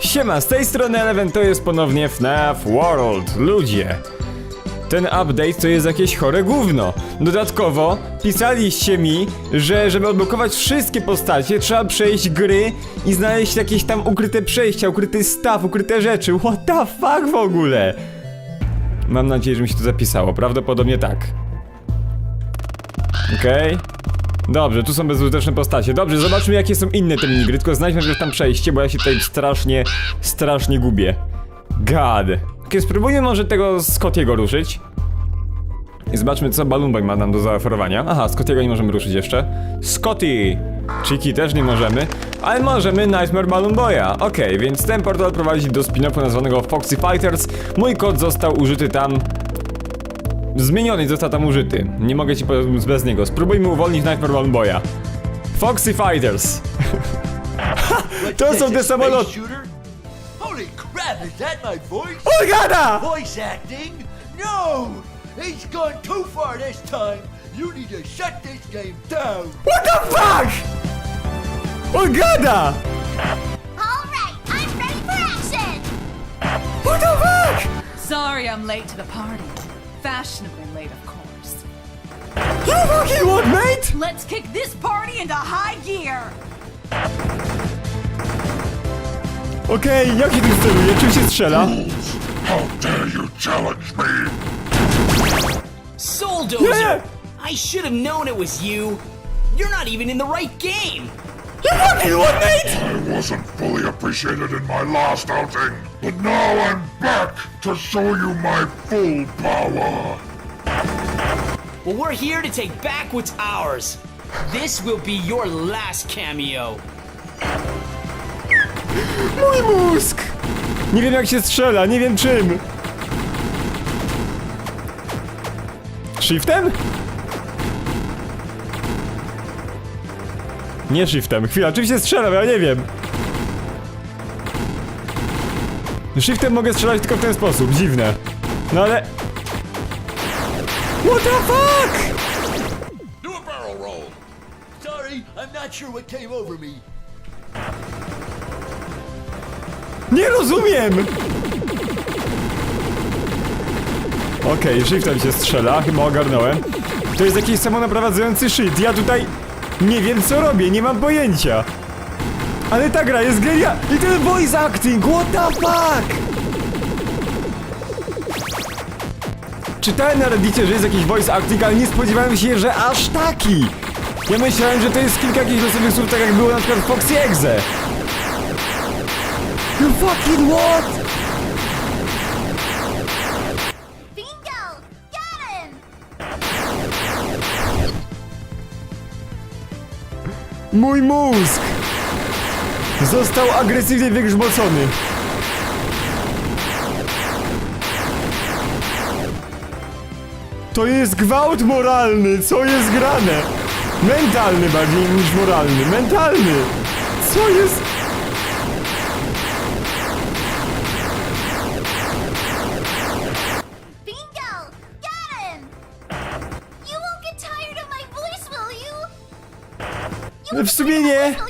Siema, z tej strony Eleven, to jest ponownie FNAF World. Ludzie, ten update to jest jakieś chore gówno. Dodatkowo pisaliście mi, że żeby odblokować wszystkie postacie trzeba przejść gry i znaleźć jakieś tam ukryte przejścia, ukryty staw, ukryte rzeczy. What the fuck w ogóle? Mam nadzieję, że mi się to zapisało. Prawdopodobnie tak. Okej. Dobrze, tu są bezużyteczne postacie. Dobrze, zobaczmy jakie są inne te minigry, tylko znajdźmy najpierw tam przejście, bo ja się tutaj strasznie, strasznie gubię. God. Okay, spróbujmy może tego Scottiego ruszyć. I zobaczmy co Boy ma nam do zaoferowania. Aha, Scottiego nie możemy ruszyć jeszcze. Scotty! Chiki też nie możemy, ale możemy Nightmare Balloon Boya. Okej, więc ten portal prowadzi do spin-offu nazwanego Foxy Fighters. Mój kod został użyty tam Zmieniony został tam użyty. Nie mogę ci powiedzieć bez niego. Spróbujmy uwolnić Nightmare Balloon Boya. Foxy Fighters. to są te samoloty. Holy crap, is that my voice? O, gada! Voice acting? No! He's gone too far this time. You need to shut this game down. What the fuck? O, gada! All right, I'm ready for action! What the fuck? Sorry I'm late to the party. Fashionably late, of course. You fucking mate? Let's kick this party into high gear! Okej, jak się tym steruje? Czym się strzela? How dare you challenge me? Soul Nie! Dozer! I should have known it was you. You're not even in the right game. You fucking what, mate? I wasn't fully appreciated in my last outing, but now I'm back to show you my full power. Well, we're here to take back what's ours. This will be your last cameo. Mój mózg! Nie wiem jak się strzela, nie wiem czym. Shiftem? Nie shiftem. Chwila, czym się strzela? bo Ja nie wiem. Shiftem mogę strzelać tylko w ten sposób, dziwne. No ale... What the fuck? Do a barrel roll. Sorry, I'm not sure what came over me. Nie rozumiem! Okej, shiftem się strzela, chyba ogarnąłem. To jest jakiś samonaprowadzający shit, ja tutaj nie wiem co robię, nie mam pojęcia. Ale ta gra jest geria... I ten voice acting, what the fuck? Czytałem na reddicie, że jest jakiś voice acting, ale nie spodziewałem się, że aż taki! Ja myślałem, że to jest kilka jakichś losowych słów, tak jak było na przykład w Foxy Exe. You fucking what? Bingo! Got him! Mój mózg! Został agresywnie wygrzmocony. To jest gwałt moralny, co jest grane? Mentalny bardziej niż moralny, mentalny! Co jest? W sumie nie.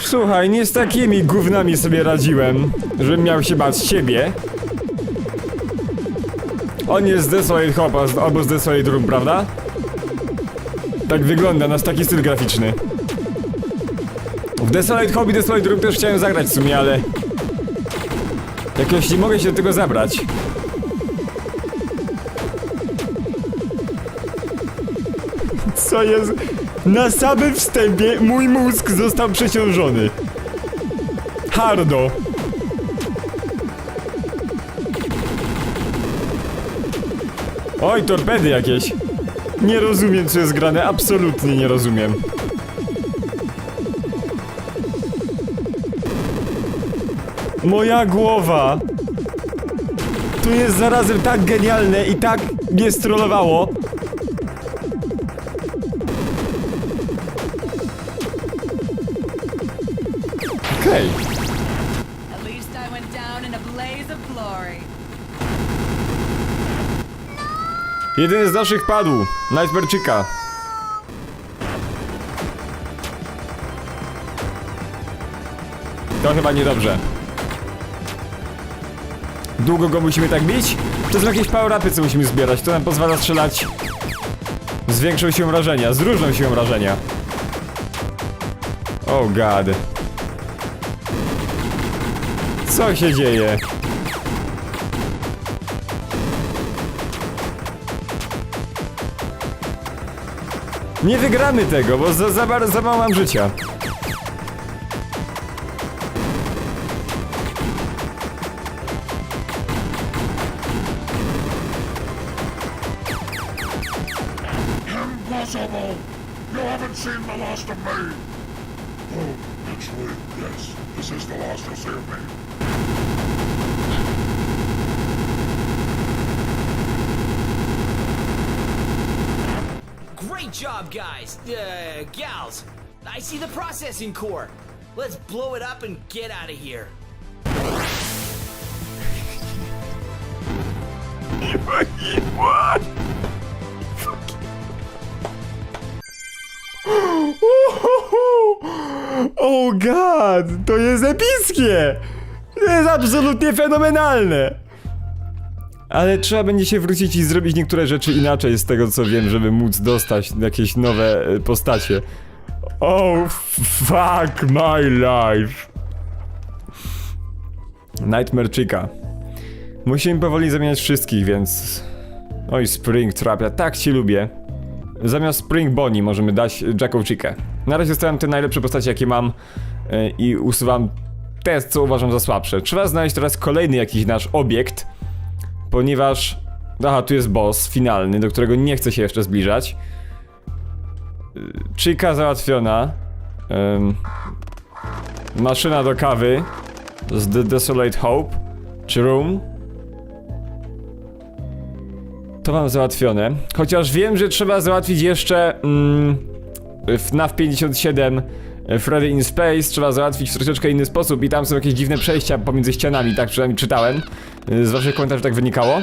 Słuchaj, nie z takimi gównami sobie radziłem, żebym miał się bać siebie. On jest Desolate Hopa albo z Desolate Room, prawda? Tak wygląda, nasz taki styl graficzny. W Desolate Hobby Desolate Room też chciałem zagrać w sumie, ale... Jakoś nie mogę się do tego zabrać. Co jest? Na samym wstępie mój mózg został przeciążony. Hardo. Oj, torpedy jakieś. Nie rozumiem, co jest grane, absolutnie nie rozumiem. Moja głowa! To jest zarazem tak genialne i tak mnie strollowało. I went down in a blaze of glory. Jeden z naszych padł. Nightmare'czyka. To chyba niedobrze. Długo go musimy tak bić? To są jakieś power-upy, co musimy zbierać. To nam pozwala strzelać z większą siłą rażenia, z różną siłą rażenia. Oh god. Co się dzieje? Nie wygramy tego, bo za, za, mało mam życia. Me! Oh, yes. This is the last you'll see of me. Job, guys. Uh, gals. I see the processing core. Let's blow it up and get out of here. what? Oh god, to jest epickie! To jest absolutnie fenomenalne! Ale trzeba będzie się wrócić i zrobić niektóre rzeczy inaczej z tego co wiem, żeby móc dostać jakieś nowe e, postacie. Oh fuck my life! Nightmare Chica. Musimy powoli zamieniać wszystkich, więc... Oj, Spring Trapia, tak ci lubię. Zamiast Spring Bonnie możemy dać Jacką Chickę. Na razie stawiam te najlepsze postacie jakie mam e, i usuwam te, co uważam za słabsze. Trzeba znaleźć teraz kolejny jakiś nasz obiekt, ponieważ... Aha, tu jest boss finalny, do którego nie chcę się jeszcze zbliżać. E, Chica załatwiona. Em, maszyna do kawy z The Desolate Hope. Czy Room. To mam załatwione. Chociaż wiem, że trzeba załatwić jeszcze mm, FNAF 57 e, Freddy in Space trzeba załatwić w troszeczkę inny sposób i tam są jakieś dziwne przejścia pomiędzy ścianami, tak przynajmniej czytałem. E, Z waszych komentarzy tak wynikało.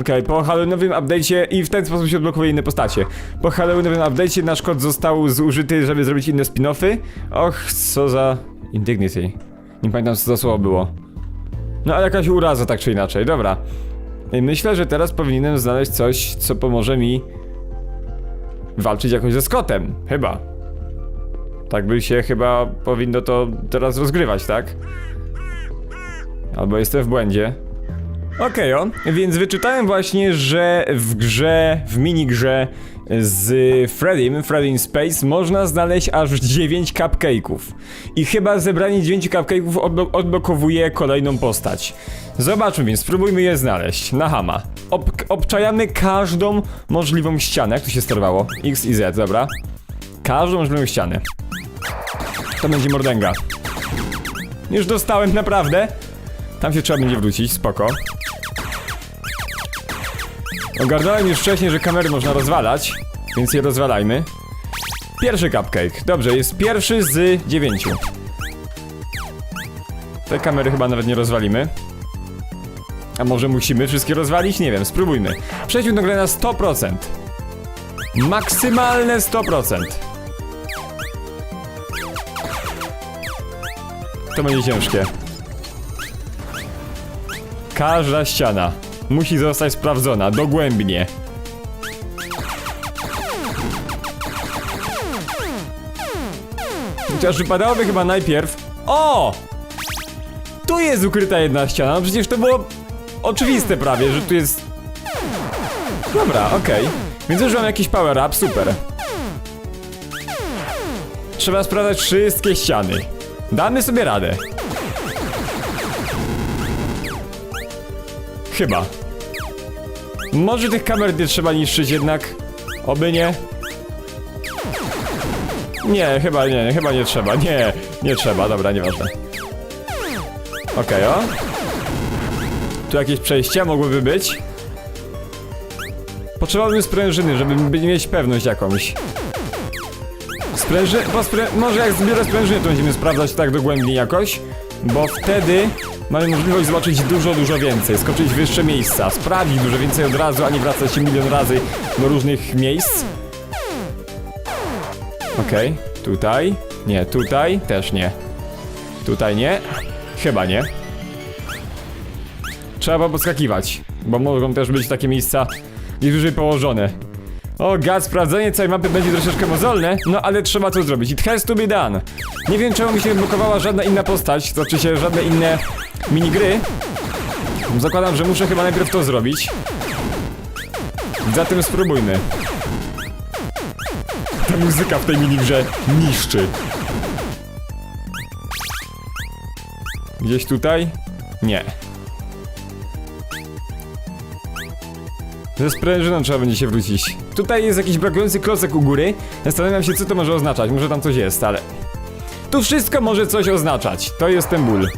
Okej, po Halloweenowym update'cie i w ten sposób się odblokuje inne postacie. Po Halloweenowym update'cie nasz kod został zużyty, żeby zrobić inne spin-offy. Och, co za... Indignity. Nie pamiętam co za słowo było. No ale jakaś uraza tak czy inaczej, dobra. I Myślę, że teraz powinienem znaleźć coś, co pomoże mi walczyć jakoś ze Scottem. Chyba. Tak by się chyba powinno to teraz rozgrywać, tak? Albo jestem w błędzie. Okej, o. Więc wyczytałem właśnie, że w grze, w minigrze z Freddym, Freddy in Space, można znaleźć aż 9 cupcake'ów. I chyba zebranie 9 cupcake'ów odblo- odblokowuje kolejną postać. Zobaczmy więc, spróbujmy je znaleźć. Na hama. Ob obczajamy każdą możliwą ścianę. Jak to się sterowało? X i Z, dobra. Każdą możliwą ścianę. To będzie mordęga. Już dostałem, naprawdę. Tam się trzeba będzie wrócić, spoko. Ogarnąłem już wcześniej, że kamery można rozwalać, więc je rozwalajmy. Pierwszy cupcake. Dobrze, jest pierwszy z dziewięciu. Te kamery chyba nawet nie rozwalimy. A może musimy wszystkie rozwalić? Nie wiem, spróbujmy. Przejdźmy do na 100%. Maksymalne 100%. To będzie ciężkie. Każda ściana musi zostać sprawdzona dogłębnie. Chociaż wypadałoby chyba najpierw... O! Tu jest ukryta jedna ściana, no przecież to było oczywiste prawie, że tu jest... Dobra, okej. Więc już mam jakiś power up, super. Trzeba sprawdzać wszystkie ściany. Damy sobie radę. Chyba. Może tych kamer nie trzeba niszczyć jednak. Oby nie. Nie, chyba nie, chyba nie trzeba. Nie, nie trzeba, dobra, nieważne. Okej, o. Tu jakieś przejścia mogłyby być. Potrzebowałbym sprężyny, żeby by mieć pewność jakąś. Spręży... Bo sprę... Może jak zbiorę sprężyny, to będziemy sprawdzać tak dogłębnie jakoś. Bo wtedy mamy możliwość zobaczyć dużo, dużo więcej. Skoczyć w wyższe miejsca, sprawdzić dużo więcej od razu, a nie wracać się milion razy do różnych miejsc. Okej, tutaj. Nie, tutaj też nie. Tutaj nie. Chyba nie. Trzeba podskakiwać, bo mogą też być takie miejsca gdzieś wyżej położone. O gad, sprawdzenie całej mapy będzie troszeczkę mozolne, no ale trzeba to zrobić. It has to be done. Nie wiem czemu mi się blokowała żadna inna postać, to znaczy się żadne inne minigry. Zakładam, że muszę chyba najpierw to zrobić. Zatem spróbujmy. Ta muzyka w tej minigrze niszczy. Gdzieś tutaj? Nie. Ze sprężyną trzeba będzie się wrócić. Tutaj jest jakiś brakujący klocek u góry. Zastanawiam się, co to może oznaczać. Może tam coś jest, ale... Tu wszystko może coś oznaczać. To jest ten ból.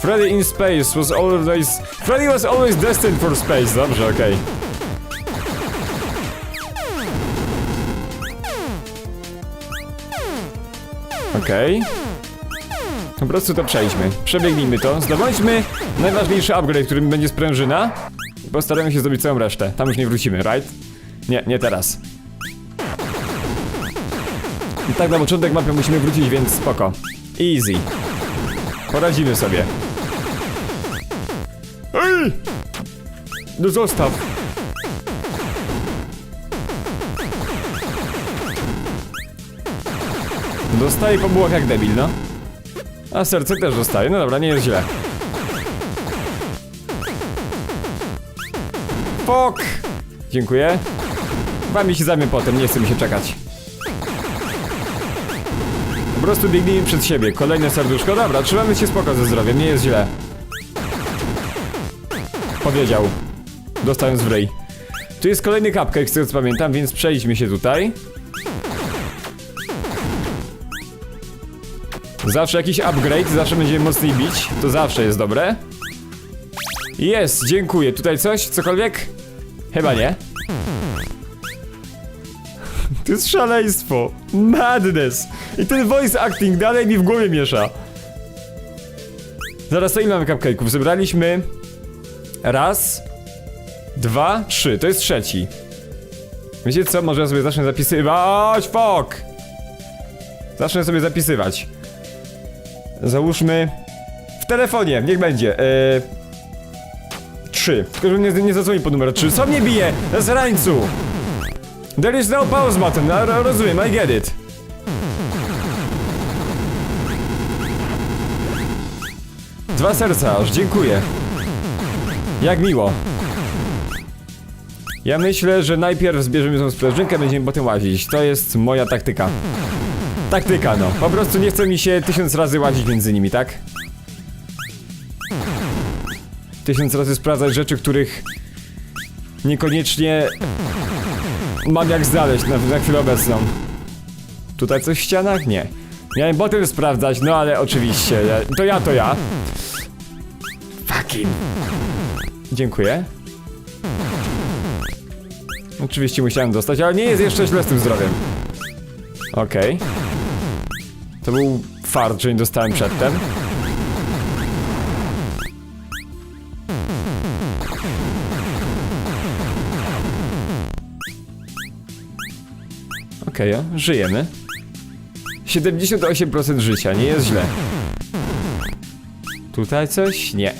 Freddy in space was always... Freddy was always destined for space. Dobrze, okej. Okej. Po prostu to przejdźmy. Przebiegnijmy to. Zdobądźmy najważniejszy upgrade, którym będzie sprężyna. Postaramy się zrobić całą resztę. Tam już nie wrócimy, right? Nie, nie teraz. I tak na początek mapy musimy wrócić, więc spoko. Easy. Poradzimy sobie. Ej! No zostaw. Dostaję po bułach jak debil, no. A serce też dostaje, no dobra, nie jest źle. Fok! Dziękuję. Wami się zajmę potem, nie chcę mi się czekać. Po prostu biegnijmy przed siebie. Kolejne serduszko. Dobra, trzymamy się spoko ze zdrowiem, nie jest źle. Powiedział. Dostając w. Tu jest kolejny cupcake, z tego co pamiętam, więc przejdźmy się tutaj. Zawsze jakiś upgrade, zawsze będziemy mocniej bić. To zawsze jest dobre. Jest, dziękuję. Tutaj coś? Cokolwiek? Chyba nie. To jest szaleństwo. Madness. I ten voice acting dalej mi w głowie miesza. Zaraz to ile mamy cupcake'ów? Zebraliśmy... Raz... Dwa, trzy. To jest trzeci. Wiecie co? Może ja sobie zacznę zapisywać... Fuck! Zacznę sobie zapisywać. Załóżmy... W telefonie, niech będzie. Eee... Trzy. Tylko, że nie, nie zadzwoni po numer 3. Co mnie bije? Zrańcu! There is no pause button, no, ro- rozumiem, I get it. Dwa serca, aż dziękuję. Jak miło. Ja myślę, że najpierw zbierzemy tą sprężynkę, będziemy potem łazić. To jest moja taktyka. Taktyka, no. Po prostu nie chce mi się tysiąc razy łazić między nimi, tak? Tysiąc razy sprawdzać rzeczy, których niekoniecznie mam jak znaleźć na, na chwilę obecną. Tutaj coś w ścianach? Nie. Miałem potem sprawdzać, no ale oczywiście. To ja, to ja. Fucking. Dziękuję. Oczywiście musiałem dostać, ale nie jest jeszcze źle z tym zdrowiem. Okej. To był fart, że nie dostałem przedtem. Okej, okay, żyjemy. 78% życia, nie jest źle. Tutaj coś? Nie.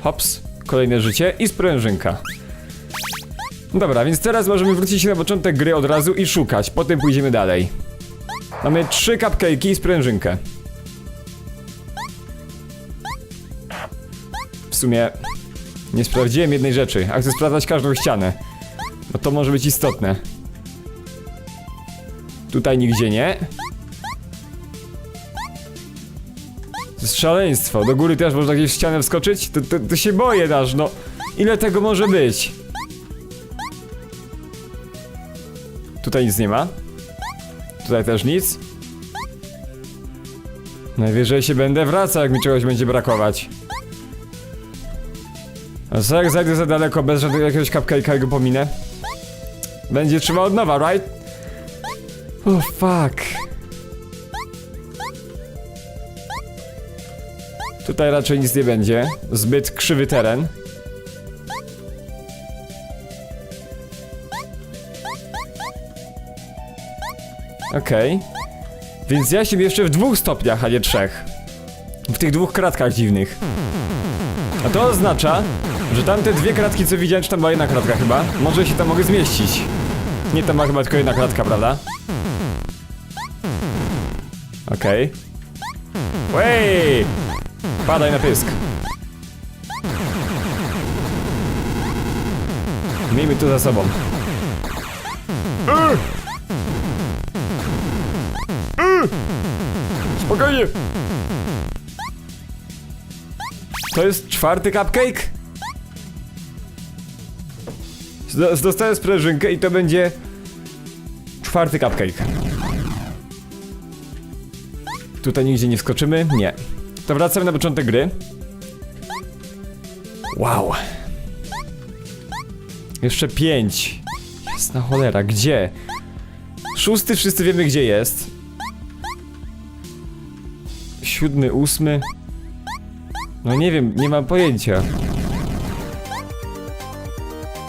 Hops, kolejne życie i sprężynka. Dobra, więc teraz możemy wrócić na początek gry od razu i szukać, potem pójdziemy dalej. Mamy trzy cupcake'i i sprężynkę. W sumie nie sprawdziłem jednej rzeczy, a chcę sprawdzać każdą ścianę. Bo to może być istotne. Tutaj nigdzie nie. Szaleństwo. Do góry też można gdzieś w ścianę wskoczyć? To, to, to się boję dasz, no. Ile tego może być? Tutaj nic nie ma. Tutaj też nic. Najwyżej się będę wracał, jak mi czegoś będzie brakować. A co jak zajdę za daleko bez żadnego jakiegoś cupcake'a i go pominę? Będzie trzeba od nowa, right? Oh fuck. Tutaj raczej nic nie będzie. Zbyt krzywy teren. Okej. Więc ja się jeszcze w dwóch stopniach, a nie trzech. W tych dwóch kratkach dziwnych. A to oznacza, że tamte dwie kratki co widziałem, czy tam była jedna kratka chyba, może się tam mogę zmieścić. Nie, tam ma chyba tylko jedna kratka, prawda? Okej. Okay. Padaj na pysk. Miejmy to za sobą. Spokojnie. To jest czwarty cupcake? Dostałem sprężynkę i to będzie czwarty cupcake. Tutaj nigdzie nie wskoczymy? Nie. To wracamy na początek gry. Wow. Jeszcze pięć. Jasna cholera, gdzie? Szósty wszyscy wiemy gdzie jest. Siódmy, ósmy. No nie wiem, nie mam pojęcia.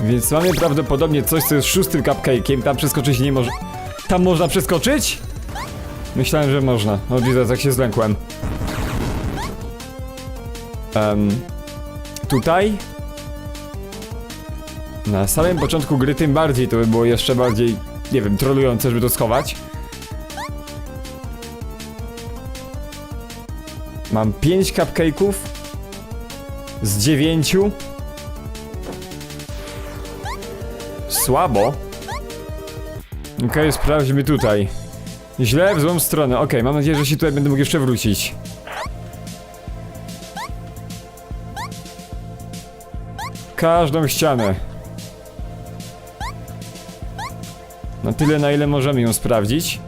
Więc mamy prawdopodobnie coś, co jest szóstym cupcake'iem. Tam przeskoczyć nie może. Tam można przeskoczyć? Myślałem, że można. O widzę, tak się zlękłem. Em, tutaj? Na samym początku gry tym bardziej to by było jeszcze bardziej, nie wiem, trolujące, żeby to schować. Mam 5 cupcake'ów z 9. Słabo. Okej, sprawdźmy tutaj. Źle w złą stronę. Okej, mam nadzieję, że się tutaj będę mógł jeszcze wrócić. Każdą ścianę. Na tyle, na ile możemy ją sprawdzić.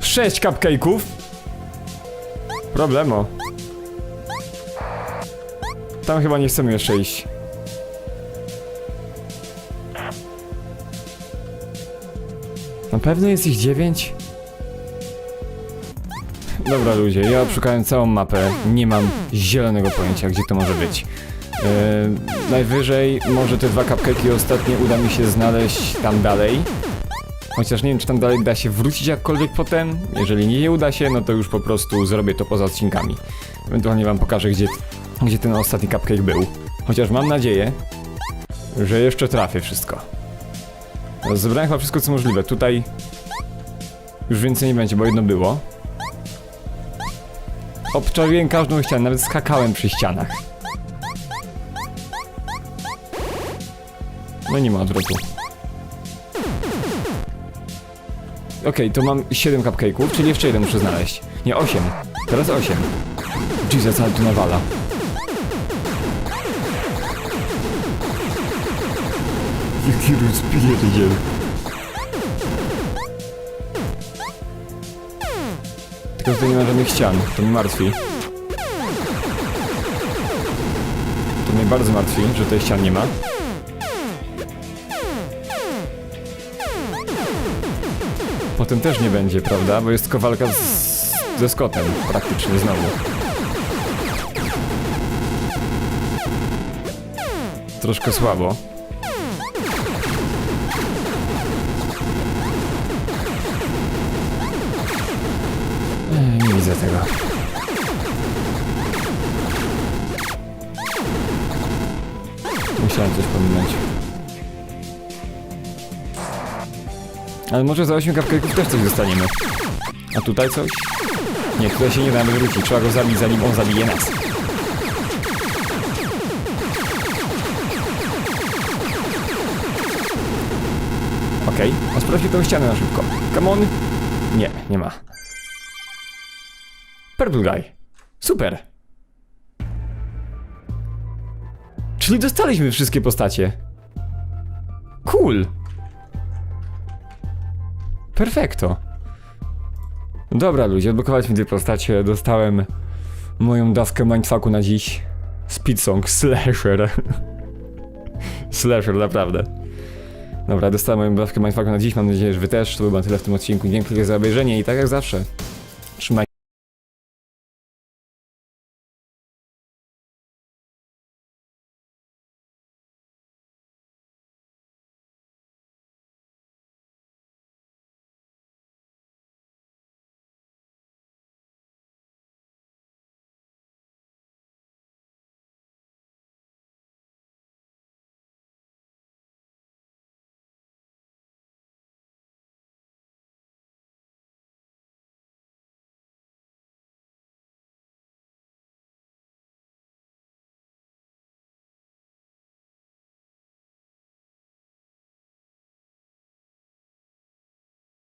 Sześć cupcake'ów. Problemo. Tam chyba nie chcemy jeszcze iść. Na pewno jest ich dziewięć? Dobra ludzie, ja szukałem całą mapę, nie mam zielonego pojęcia, gdzie to może być. Eee, najwyżej może te dwa cupcake'i ostatnie uda mi się znaleźć tam dalej. Chociaż nie wiem, czy tam dalej da się wrócić jakkolwiek potem. Jeżeli nie uda się, no to już po prostu zrobię to poza odcinkami. Ewentualnie wam pokażę, gdzie, gdzie ten ostatni cupcake był. Chociaż mam nadzieję, że jeszcze trafię wszystko. Zebrałem chyba wszystko, co możliwe. Tutaj już więcej nie będzie, bo jedno było. Obczaiłem każdą ścianę, nawet skakałem przy ścianach. No nie ma odwrotu. Okej, to mam 7 cupcake'ów, czyli jeszcze jeden muszę znaleźć. Nie, 8. Teraz 8. Jesus, ale tu nawala. Jaki rozpierdziel. Tylko tutaj nie ma żadnych ścian, to mnie martwi. To mnie bardzo martwi, że tej ścian nie ma. Potem też nie będzie, prawda? Bo jest tylko walka z, ze Scottem, praktycznie znowu. Troszkę słabo. Nie widzę tego. Musiałem coś pominąć. Ale może za 8 cupcake'ów też coś dostaniemy. A tutaj coś? Nie, tutaj się nie da wrócić. Trzeba go zabić zanim on zabije nas. Okej, a sprawdźmy tą ścianę na szybko. Come on. Nie, nie ma. Purple Guy. Super. Czyli dostaliśmy wszystkie postacie. Cool. Perfekto. Dobra ludzie, odblokowaliśmy dwie postacie, dostałem moją daskę mindfucku na dziś. Speed Song Slasher. Slasher, naprawdę. Dobra, dostałem moją dawkę mindfucku na dziś, mam nadzieję, że wy też. To by było tyle w tym odcinku. Dziękuję za obejrzenie i tak jak zawsze. Trzymaj